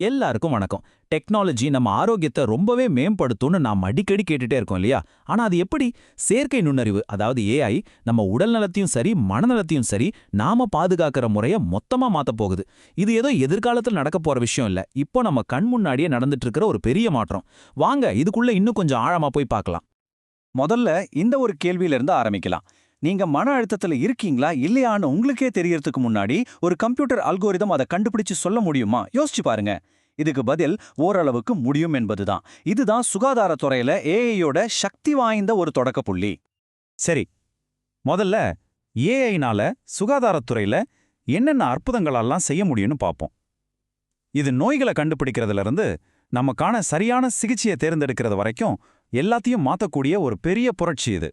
எல்லாருக்கும் வணக்கம். டெக்னாலஜி நம்ம ஆரோக்கியத்தை ரொம்பவே மேம்படுத்தும்னு நாம் அடிக்கடி கேட்டுட்டே இருக்கோம் இல்லையா? ஆனா அது எப்படி? செயற்கை நுண்ணறிவு அதாவது ஏஐ நம்ம உடல் நலத்தையும் சரி மனநலத்தையும் சரி நாம பாதுகாக்கிற முறைய மொத்தமா மாற்ற போகுது. இது ஏதோ எதிர்காலத்தில் நடக்க போற விஷயம் இல்ல. இப்போ நம்ம கண் முன்னாடியே நடந்துட்டு இருக்கிற ஒரு பெரிய மாற்றம். வாங்க இதுக்குள்ள இன்னும் கொஞ்சம் ஆழமா போய் பார்க்கலாம். முதல்ல இந்த ஒரு கேள்வியிலிருந்து ஆரம்பிக்கலாம். நீங்க மன அழுத்தத்துல இருக்கீங்களா இல்லையான்னு உங்களுக்கே தெரியறதுக்கு முன்னாடி ஒரு கம்ப்யூட்டர் அல்கோரிதம் அதை கண்டுபிடிச்சு சொல்ல முடியுமா? யோசிச்சு பாருங்க. இதுக்கு பதில் ஓரளவுக்கு முடியும் என்பதுதான். இதுதான் சுகாதாரத்துறையில ஏஐயோட சக்தி வாய்ந்த ஒரு தொடக்க புள்ளி. சரி. முதல்ல ஏஐனால சுகாதாரத்துறையில என்னென்ன அற்புதங்களெல்லாம் செய்ய முடியும்னு பார்ப்போம் இது நோய்களை கண்டுபிடிக்கிறதுலேருந்து நமக்கான சரியான சிகிச்சையை தேர்ந்தெடுக்கிறது வரைக்கும் எல்லாத்தையும் மாத்தக்கூடிய ஒரு பெரிய புரட்சி இது.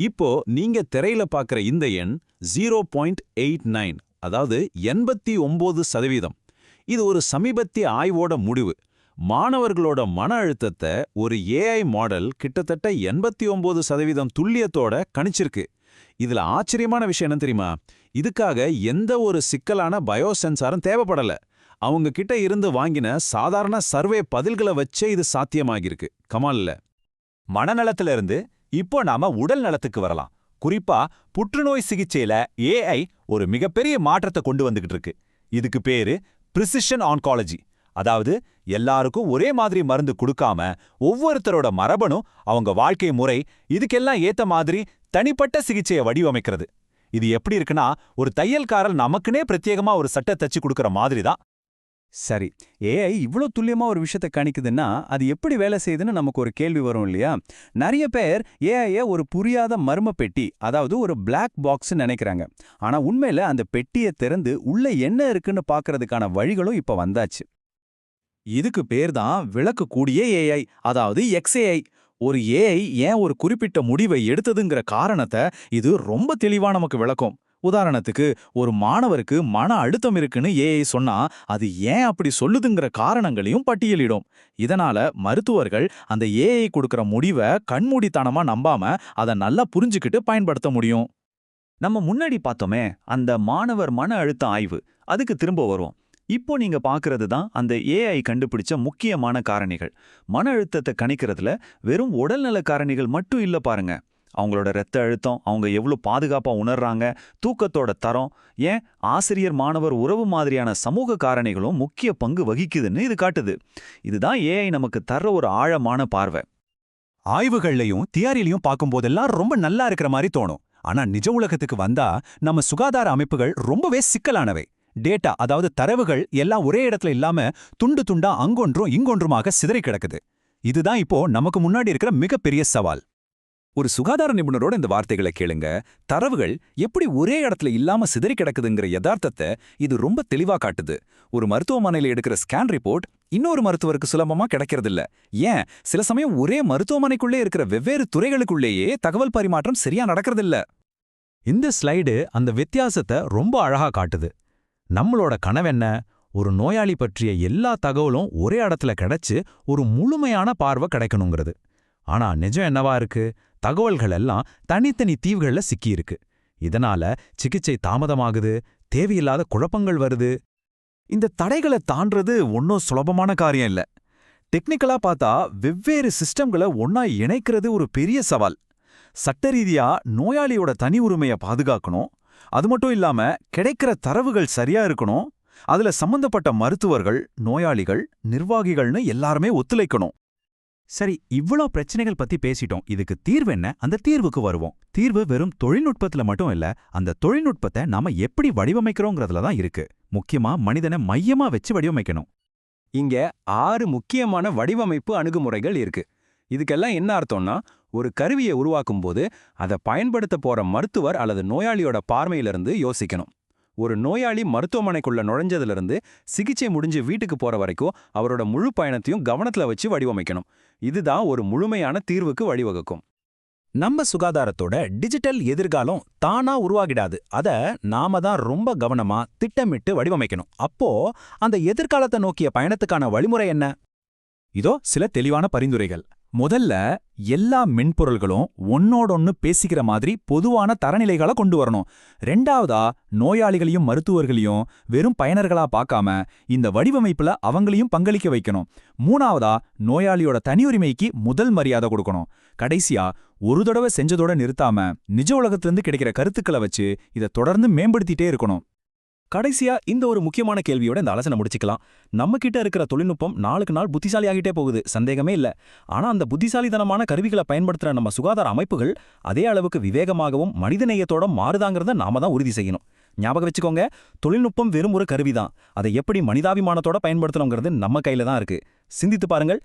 இப்போ நீங்க திரையில பாக்குற இந்த எண் ஜீரோ பாயிண்ட் எயிட் நைன் அதாவது எண்பத்தி ஒன்பது சதவீதம். இது ஒரு சமீபத்திய ஆய்வோட முடிவு. மாணவர்களோட மன அழுத்தத்தை ஒரு ஏஐ மாடல் கிட்டத்தட்ட எண்பத்தி ஒன்பது சதவீதம் துல்லியத்தோட கணிச்சிருக்கு. இதுல ஆச்சரியமான விஷயம் என்ன தெரியுமா? இதுக்காக எந்த ஒரு சிக்கலான பயோ சென்சாரும் தேவைப்படல. அவங்க கிட்ட இருந்து வாங்கின சாதாரண சர்வே பதில்களை வச்சே இது சாத்தியமாகிருக்கு கமால்ல. மனநலத்துல இருந்து இப்போ நாம உடல் நலத்துக்கு வரலாம். குறிப்பா புற்றுநோய் சிகிச்சையில ஏஐ ஒரு மிகப்பெரிய மாற்றத்தை கொண்டு வந்துகிட்டு இருக்கு. இதுக்கு பேரு பிரிசிஷன் ஆன்காலஜி அதாவது எல்லாருக்கும் ஒரே மாதிரி மருந்து கொடுக்காம ஒவ்வொருத்தரோட மரபணும் அவங்க வாழ்க்கை முறை இதுக்கெல்லாம் ஏத்த மாதிரி தனிப்பட்ட சிகிச்சையை வடிவமைக்கிறது. இது எப்படி இருக்குன்னா ஒரு தையல்காரர் நமக்குனே பிரத்யேகமா ஒரு சட்டை தச்சு கொடுக்கற மாதிரி தான் சரி ஏஐ இவ்ளோ துல்லியமா ஒரு விஷயத்தை கணிக்குதுன்னா அது எப்படி வேலை செய்யுதுன்னு நமக்கு ஒரு கேள்வி வரும் இல்லையா? நிறைய பேர் ஏஐயை ஒரு புரியாத மர்ம பெட்டி அதாவது ஒரு பிளாக் பாக்ஸ்ன்னு நினைக்கிறாங்க. ஆனா உண்மையில அந்த பெட்டியை திறந்து உள்ள என்ன இருக்குன்னு பார்க்கறதுக்கான வழிகளும் இப்ப வந்தாச்சு. இதுக்கு பேர் தான் விளக்கக்கூடிய ஏஐ அதாவது எக்ஸ்ஏஐ ஒரு ஏஐ ஏன் ஒரு குறிப்பிட்ட முடிவை எடுத்ததுங்கிற காரணத்தை இது ரொம்ப தெளிவா நமக்கு விளக்கும். உதாரணத்துக்கு ஒரு மாணவருக்கு மன அழுத்தம் இருக்குன்னு ஏஐ சொன்னா அது ஏன் அப்படி சொல்லுதுங்கிற காரணங்களையும் பட்டியலிடும். இதனால மருத்துவர்கள் அந்த ஏஐ கொடுக்கிற முடிவை கண்மூடித்தனமா நம்பாம அதை நல்லா புரிஞ்சுக்கிட்டு பயன்படுத்த முடியும். நம்ம முன்னாடி பார்த்தோமே அந்த மாணவர் மன அழுத்த ஆய்வு அதுக்கு திரும்ப வருவோம். இப்போ நீங்க பாக்குறது தான் அந்த ஏஐ கண்டுபிடிச்ச முக்கியமான காரணிகள். மன அழுத்தத்தை கணிக்கிறதுல வெறும் உடல்நல காரணிகள் மட்டும் இல்ல பாருங்க. அவங்களோட இரத்த அழுத்தம் அவங்க எவ்வளோ பாதுகாப்பா உணர்றாங்க தூக்கத்தோட தரம் ஏன் ஆசிரியர் மாணவர் உறவு மாதிரியான சமூக காரணிகளும் முக்கிய பங்கு வகிக்குதுன்னு இது காட்டுது. இதுதான் ஏஐ நமக்கு தர்ற ஒரு ஆழமான பார்வை. ஆய்வுகள்லையும் தியாரிலையும் பார்க்கும்போதெல்லாம் ரொம்ப நல்லா இருக்கிற மாதிரி தோணும். ஆனா நிஜ உலகத்துக்கு வந்தா நம்ம சுகாதார அமைப்புகள் ரொம்பவே சிக்கலானவை. டேட்டா அதாவது தரவுகள் எல்லாம் ஒரே இடத்துல இல்லாம துண்டு துண்டா அங்கொன்றும் இங்கொன்றுமாக சிதறி கிடக்குது. இதுதான் இப்போ நமக்கு முன்னாடி இருக்கிற மிகப்பெரிய சவால். ஒரு சுகாதார நிபுணரோட இந்த வார்த்தைகளை கேளுங்க. தரவுகள் எப்படி ஒரே இடத்துல இல்லாம சிதறி கிடக்குதுங்கிற யதார்த்தத்தை இது ரொம்ப தெளிவா காட்டுது. ஒரு மருத்துவமனையில எடுக்கிற ஸ்கேன் ரிப்போர்ட் இன்னொரு மருத்துவருக்கு சுலபமா கிடைக்கிறதில்ல. ஏன்? சில சமயம் ஒரே மருத்துவமனைக்குள்ளே இருக்கிற வெவ்வேறு துறைகளுக்குள்ளேயே தகவல் பரிமாற்றம் சரியா நடக்கிறதில்ல. இந்த ஸ்லைடு அந்த வித்தியாசத்தை ரொம்ப அழகா காட்டுது. நம்மளோட கனவென்ன ஒரு நோயாளி பற்றிய எல்லா தகவலும் ஒரே இடத்துல கிடைச்சு ஒரு முழுமையான பார்வை கிடைக்கணுங்கிறது. ஆனா நிஜம் என்னவா இருக்கு? தகவல்கள் எல்லாம் தனித்தனி தீவுகள்ல சிக்கியிருக்கு. இதனால சிகிச்சை தாமதமாகுது தேவையில்லாத குழப்பங்கள் வருது. இந்த தடைகளை தாண்டது ஒன்றும் சுலபமான காரியம் இல்ல. டெக்னிக்கலா பார்த்தா வெவ்வேறு சிஸ்டம்களை ஒன்னா இணைக்கிறது ஒரு பெரிய சவால். சட்டரீதியா நோயாளியோட தனி உரிமையை பாதுகாக்கணும். அது மட்டும் இல்லாம கிடைக்கிற தரவுகள் சரியா இருக்கணும். அதுல சம்பந்தப்பட்ட மருத்துவர்கள் நோயாளிகள் நிர்வாகிகள்னு எல்லாருமே ஒத்துழைக்கணும். சரி இவ்ளோ பிரச்சனைகள் பத்தி பேசிட்டோம். இதுக்கு தீர்வு என்ன? அந்த தீர்வுக்கு வருவோம். தீர்வு வெறும் தொழில்நுட்பத்துல மட்டும் இல்ல அந்த தொழில்நுட்பத்தை நாம எப்படி வடிவமைக்கிறோங்கிறதுல தான் இருக்கு. முக்கியமா மனிதனை மையமா வச்சு வடிவமைக்கணும். இங்க ஆறு முக்கியமான வடிவமைப்பு அணுகுமுறைகள் இருக்கு. இதுக்கெல்லாம் என்ன அர்த்தம்னா ஒரு கருவியை உருவாக்கும் போது அதை பயன்படுத்த போற மருத்துவர் அல்லது நோயாளியோட பார்வையிலிருந்து யோசிக்கணும். ஒரு நோயாளி மருத்துவமனைக்குள்ள நுழைஞ்சதிலிருந்து சிகிச்சை முடிஞ்சு வீட்டுக்கு போற வரைக்கும் அவரோட முழு பயணத்தையும் கவனத்துல வச்சு வடிவமைக்கணும். இதுதான் ஒரு முழுமையான தீர்வுக்கு வழிவகுக்கும். நம்ம சுகாதாரத்தோட டிஜிட்டல் எதிர்காலம் தானா உருவாகிடாது. அத நாம தான் ரொம்ப கவனமா திட்டமிட்டு வடிவமைக்கணும். அப்போ அந்த எதிர்காலத்தை நோக்கிய பயணத்துக்கான வழிமுறை என்ன? இதோ சில தெளிவான பரிந்துரைகள். முதல்ல எல்லா மென்பொருள்களும் ஒன்னோடொன்னு பேசிக்கிற மாதிரி பொதுவான தரநிலைகளை கொண்டு வரணும். ரெண்டாவதா நோயாளிகளையும் மருத்துவர்களையும் வெறும் பயனர்களா பார்க்காம இந்த வடிவமைப்புல அவங்களையும் பங்களிக்க வைக்கணும். மூணாவதா நோயாளியோட தனியுரிமைக்கு முதல் மரியாதை கொடுக்கணும். கடைசியா ஒரு தடவை செஞ்சதோட நிறுத்தாம நிஜ உலகத்திலிருந்து கிடைக்கிற கருத்துக்களை வச்சு இதை தொடர்ந்து மேம்படுத்திட்டே இருக்கணும். கடைசியா இந்த ஒரு முக்கியமான கேள்வியோட இந்த ஆலோசனை முடிச்சுக்கலாம். நம்ம கிட்ட இருக்கிற தொழில்நுட்பம் நாளுக்கு நாள் புத்திசாலியாகிட்டே போகுது. சந்தேகமே இல்ல. ஆனா அந்த புத்திசாலித்தனமான கருவிகளை பயன்படுத்துற நம்ம சுகாதார அமைப்புகள் அதே அளவுக்கு விவேகமாகவும் மனிதநேயத்தோட மாறுதாங்கிறத நாம தான் உறுதி செய்யணும். ஞாபகம் வச்சுக்கோங்க தொழில்நுட்பம் வெறும் ஒரு கருவிதான். அதை எப்படி மனிதாபிமானத்தோட பயன்படுத்தணுங்கிறது நம்ம கையில தான் இருக்கு. சிந்தித்து பாருங்கள்.